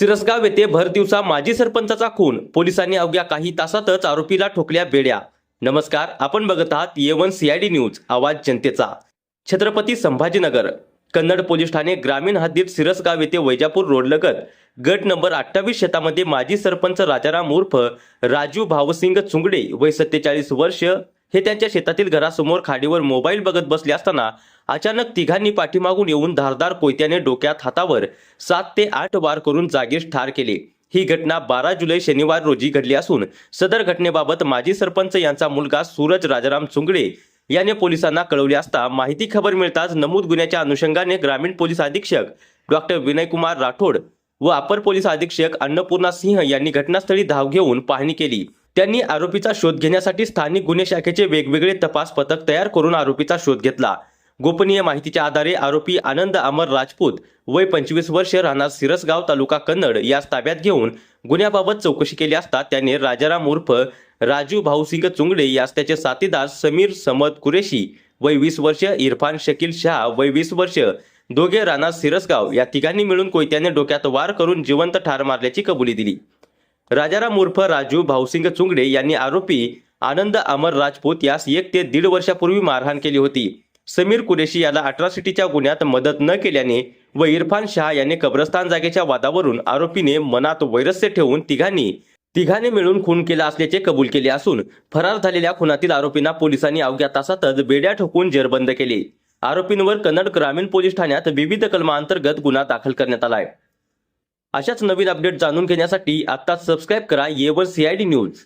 सिरसगाव येथे भर दिवसा माजी सरपंचाचा खून. पोलिसांनी अवघ्या काही तासातच आरोपीला ठोकल्या बेड्या. नमस्कार आपण बघत आहात येवन सीआयडी न्यूज आवाज जनतेचा. छत्रपती संभाजीनगर कन्नड पोलीस ठाणे ग्रामीण हद्दीत सिरसगाव येथे वैजापूर रोडलगत गट नंबर अठ्ठावीस शेतामध्ये माजी सरपंच राजाराम उर्फ राजू भावसिंग चुंगडे वय सत्तेचाळीस वर्ष हे त्यांच्या शेतातील घरासमोर खाडीवर मोबाईल बघत बसले असताना अचानक तिघांनी पाठीमागून येऊन धारदार कोयत्याने डोक्यात हातावर सात ते आठ वार करून जागीच ठार केले. ही घटना बारा जुलै शनिवार रोजी घडली असून सदर घटनेबाबत माजी सरपंच यांचा मुलगा सूरज राजाराम चुंगडे याने पोलिसांना कळवले असता माहिती खबर मिळताच नमूद गुन्ह्याच्या अनुषंगाने ग्रामीण पोलीस अधीक्षक डॉक्टर विनयकुमार राठोड व अपर पोलीस अधीक्षक अन्नपूर्णा सिंह यांनी घटनास्थळी धाव घेऊन पाहणी केली. त्यांनी आरोपीचा शोध घेण्यासाठी स्थानिक गुन्हे शाखेचे वेगवेगळे तपास पथक तयार करून आरोपीचा शोध घेतला. गोपनीय माहितीच्या आधारे आरोपी आनंद अमर राजपूत वय पंचवीस वर्ष राहणार सिरसगाव तालुका कन्नड यास ताब्यात घेऊन गुन्ह्याबाबत चौकशी केली असता त्याने राजाराम उर्फ राजू भाऊसिंग चुंगडे यास त्याचे साथीदार समीर समद कुरेशी वय वीस वर्ष इरफान शकील शहा वय वीस वर्ष दोघे राणा सिरसगाव या तिघांनी मिळून कोयत्याने डोक्यात वार करून जिवंत ठार मारल्याची कबुली दिली. राजाराम उर्फ राजू भाऊसिंग चुंगडे यांनी आरोपी आनंद अमर राजपूत यास एक ते दीड वर्षापूर्वी मारहाण केली होती. समीर कुरेशी याला अट्रॉसिटीच्या गुन्ह्यात मदत न केल्याने व इरफान शहा याने कब्रस्तान जागेच्या वादावरून आरोपीने मनात वैरस्य ठेवून तिघांनी तिघांनी मिळून खून केला असल्याचे कबूल केले असून फरार झालेल्या खुनातील आरोपींना पोलिसांनी अवघ्या तासातच बेड्या ठोकून जेरबंद केले. आरोपींवर कन्नड ग्रामीण पोलीस ठाण्यात विविध कलमांतर्गत गुन्हा दाखल करण्यात आलाय अशाच नवीन अपडेट जाणून घेण्यासाठी आत्ताच सबस्क्राईब करा येवर सीआयडी न्यूज